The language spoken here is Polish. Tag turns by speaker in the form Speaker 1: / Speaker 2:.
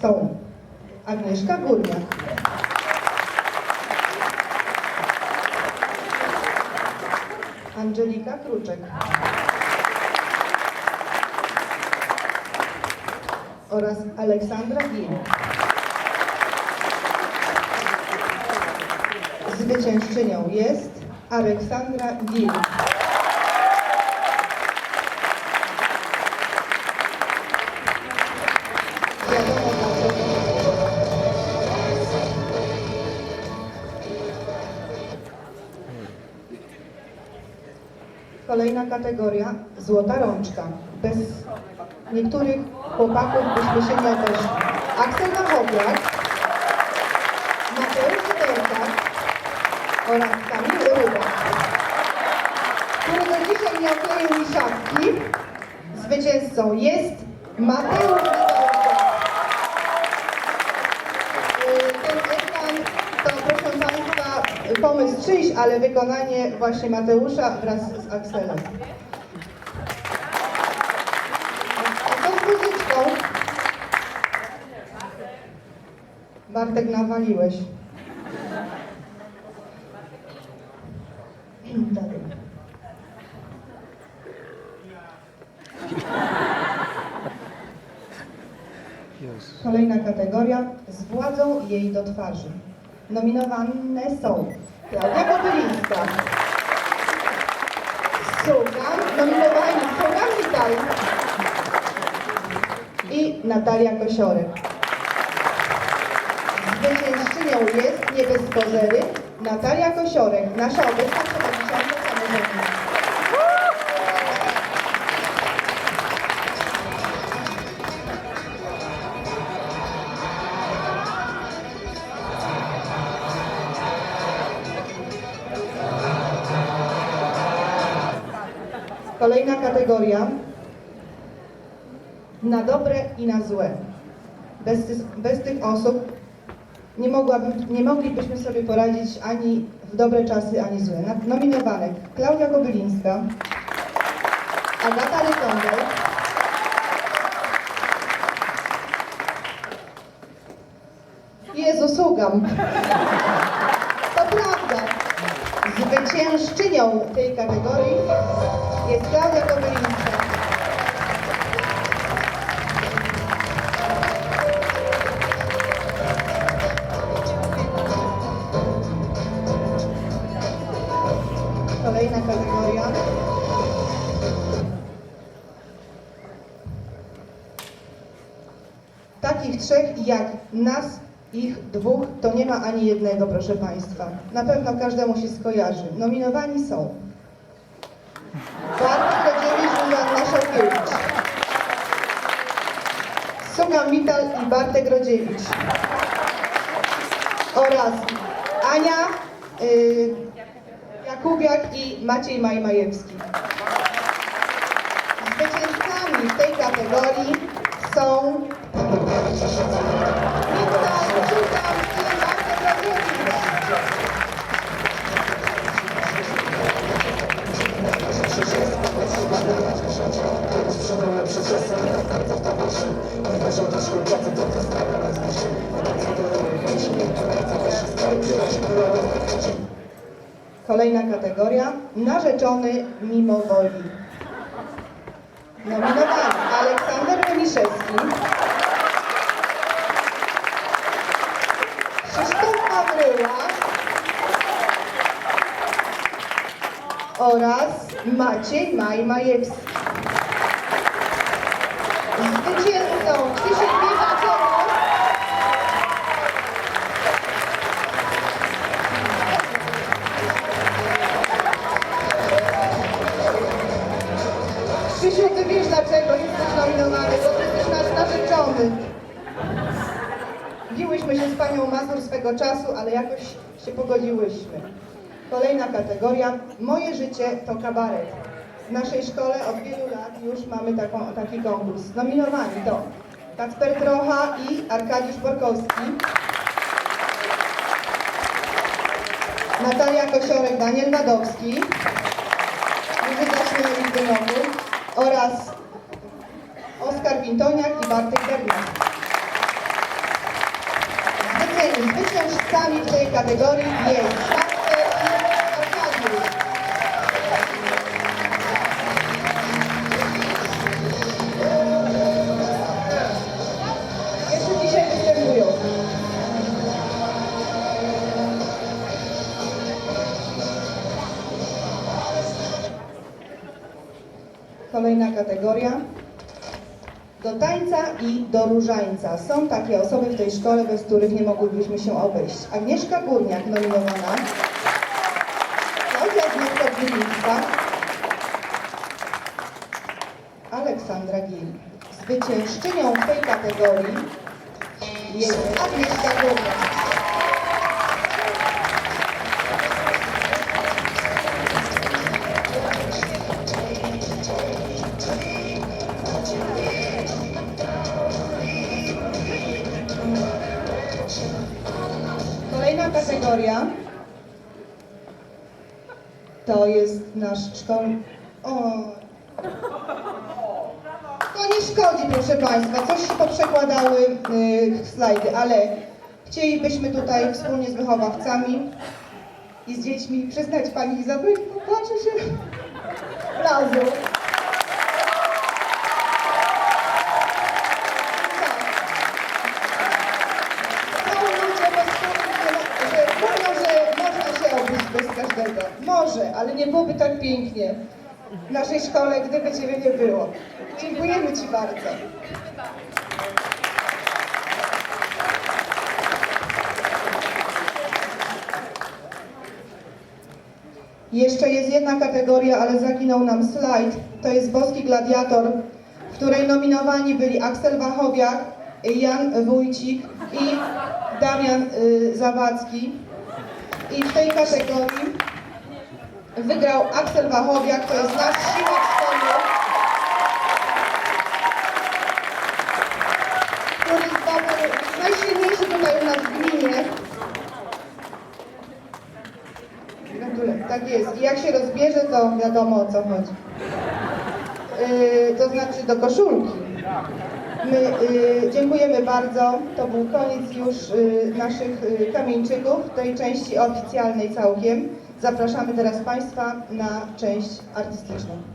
Speaker 1: są Agnieszka Górniak, Angelika Kruczek oraz Aleksandra Gil. Zwyciężczynią jest Aleksandra Gil. Kolejna kategoria złota rączka. Bez niektórych chłopaków byśmy się nie odeszli. Aksel Machowiak, Mateusz Wyderka oraz Kamil Ruda, który do dzisiaj nie okleił mi szafki. Zwycięzcą jest Mateusz czyjś, ale wykonanie właśnie Mateusza wraz z Akselem. Bartek nawaliłeś. Kolejna kategoria z władzą jej do twarzy. Nominowane są Klaudia Kobylińska, Sugan, nominowani Sugan Wital i Natalia Kosiorek. Zwyciężczynią jest nie bez Natalia Kosiorek, nasza obecna Kolejna kategoria. Na dobre i na złe. Bez, tych- bez tych osób nie, nie moglibyśmy sobie poradzić ani w dobre czasy, ani złe. Na- Nominowane Klaudia Kobylińska, Agata Rytondel, Jezu, sługam. Zwyciężczynią tej kategorii jest Klaudia Kobylińska. Kolejna kategoria. Takich trzech jak nas, ich dwóch, to nie ma ani jednego, proszę Państwa. Na pewno każdemu się skojarzy. Nominowani są Bartek Radziewicz i Joanna Szokiewicz. Suga Mital i Bartek Rodziewicz. Oraz Ania y, Jakubiak i Maciej Majmajewski. Zwycięzcami w tej kategorii są Kolejna kategoria, narzeczony mimo woli. Nominowany Aleksander Remiszewski. Krzysztof Pawryła. Oraz Maciej Maj Majewski. Zwycięzcą swego czasu, ale jakoś się pogodziłyśmy. Kolejna kategoria. Moje życie to kabaret. W naszej szkole od wielu lat już mamy taką, taki konkurs. Nominowani to Kacper Trocha i Arkadiusz Borkowski. Natalia Kosiorek, Daniel Wadowski. Muzyka Dymowy oraz Oskar Wintoniak i Bartek Berniak. Zwycięzcami w tej kategorii jest. Jeszcze dzisiaj występują. Kolejna kategoria. Do tańca i do różańca. Są takie osoby w tej szkole, bez których nie mogłybyśmy się obejść. Agnieszka Górniak nominowana. Klaudia Zmysła Aleksandra Gil. Zwyciężczynią w tej kategorii jest Agnieszka Górniak. Kategoria. To jest nasz szkolny... O. To nie szkodzi, proszę Państwa, coś się poprzekładały y, slajdy, ale chcielibyśmy tutaj wspólnie z wychowawcami i z dziećmi przyznać Pani Izabeli, popatrzę się. Razu. Ale nie byłoby tak pięknie w naszej szkole, gdyby Ciebie nie było. Dziękujemy Ci bardzo. Jeszcze jest jedna kategoria, ale zaginął nam slajd. To jest Boski Gladiator, w której nominowani byli Aksel Wachowiak, Jan Wójcik i Damian y, Zawadzki. I w tej kategorii wygrał Aksel Wachowiak, to jest nasz siłacz szkoły, który zdobył najsilniejszy tutaj u nas w gminie. Gratuluję. Tak jest. I jak się rozbierze, to wiadomo o co chodzi. Yy, to znaczy do koszulki. My yy, dziękujemy bardzo. To był koniec już yy, naszych yy, kamieńczyków, tej części oficjalnej całkiem. Zapraszamy teraz Państwa na część artystyczną.